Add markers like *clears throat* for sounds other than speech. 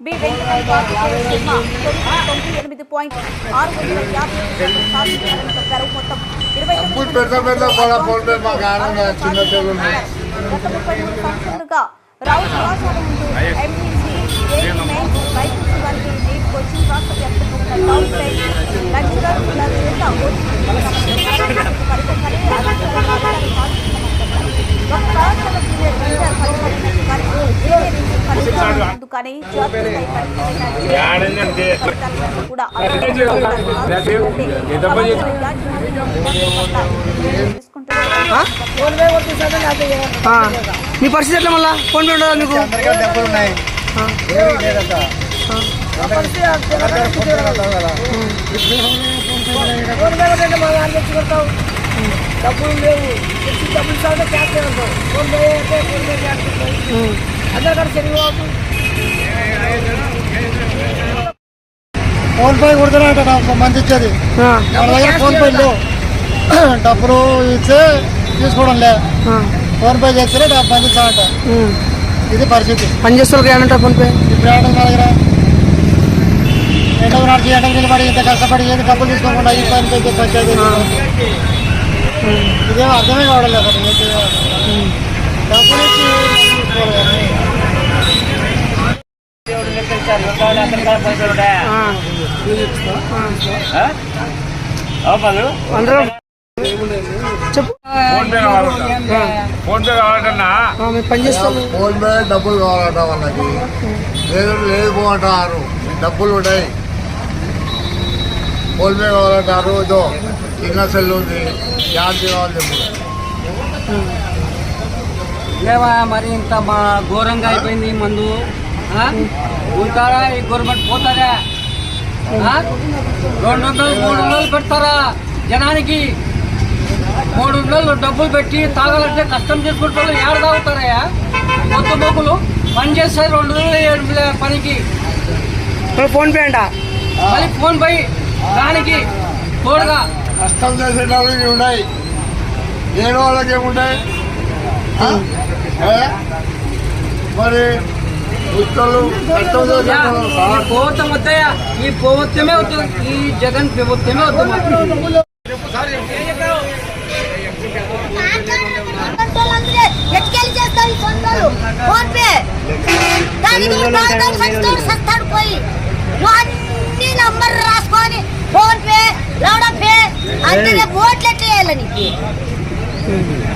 B ఎనిమిది point ఆరు వందల యాభై మొత్తం ఇరవై ముప్పై మూడు సంవత్సరాలుగా రావు కళాశాల కోచింగ్ ఫలితాలను కూడా. మీ పరిస్థితి ఎట్లా మళ్ళా ఫోన్ పే ఉండదా మీకు డబ్బులు లేవు డబ్బులు సాగు cash PhonePe PhonePe cash PhonePe కొడుతున్నారట నాకు మంది ఇచ్చేది. దగ్గర ఫోన్ పే లేవు. *clears throat* డబ్బులు ఇస్తే తీసుకోవడం లే. ఫోన్ పే చేస్తే డబ్బు మంది. ఇది పరిస్థితి. పని చేస్తే వాళ్ళకి ఏమంటారు ఫోన్ పే? ఇప్పుడు ఏమంటుంది మా దగ్గర. ఎండకు నడిచి ఎండకు నిలబడి ఇంత కష్టపడి ఏది డబ్బులు తీసుకోకుండా ఈ పని పే పంచాయతీ ఇదేమో అర్థమే కావడం లేదు. డబ్బులు ఇచ్చి తీసుకోవాలి కానీ. ఆ. అందరూ చెప్పు ఫోన్ పే కావాలంట పని చేస్తాము ఫోన్ పే డబ్బులు కావాలంట వాళ్ళకి లేదు లేదు పో డబ్బులు ఉంటాయి ఫోన్ పే కావాలంటారు ఇదో చిన్న సెల్ ఉంది ఛార్జ్ కావాలి చెప్పు మరి ఇంత మా ఘోరంగా అయిపోయింది మందు? ఆ? ఉంటారా? ఈ గవర్నమెంట్ పోతారా? రెండు వందలు మూడు వందలు పెడతారా? జనానికి మూడు వందలు డబ్బులు పెట్టి తాగాలంటే కష్టం చేసుకుంటారు. ఏడ తాగుతారయ్యా? కొత్త మొక్కులు పని చేస్తే రెండు వందలు ఏడు పనికి. మరి ఫోన్ పే అంట. మళ్ళీ ఫోన్ పోయి దానికి తోడుగా. కష్టం చేసే వాళ్ళకి ఉన్నాయి. లేని వాళ్ళకి ఏముంటాయి? మరి ప్రభుత్వం వద్దయా ఈ ప్రభుత్వమే వద్దు ఈ జగన్ ప్రభుత్వమే వద్దు అన్ని నంబర్ రాసుకొని ఫోన్ పే లౌడా పే అంటే రేపు ఓట్లు ఎట్లా వేయాలి నీకు ఆ.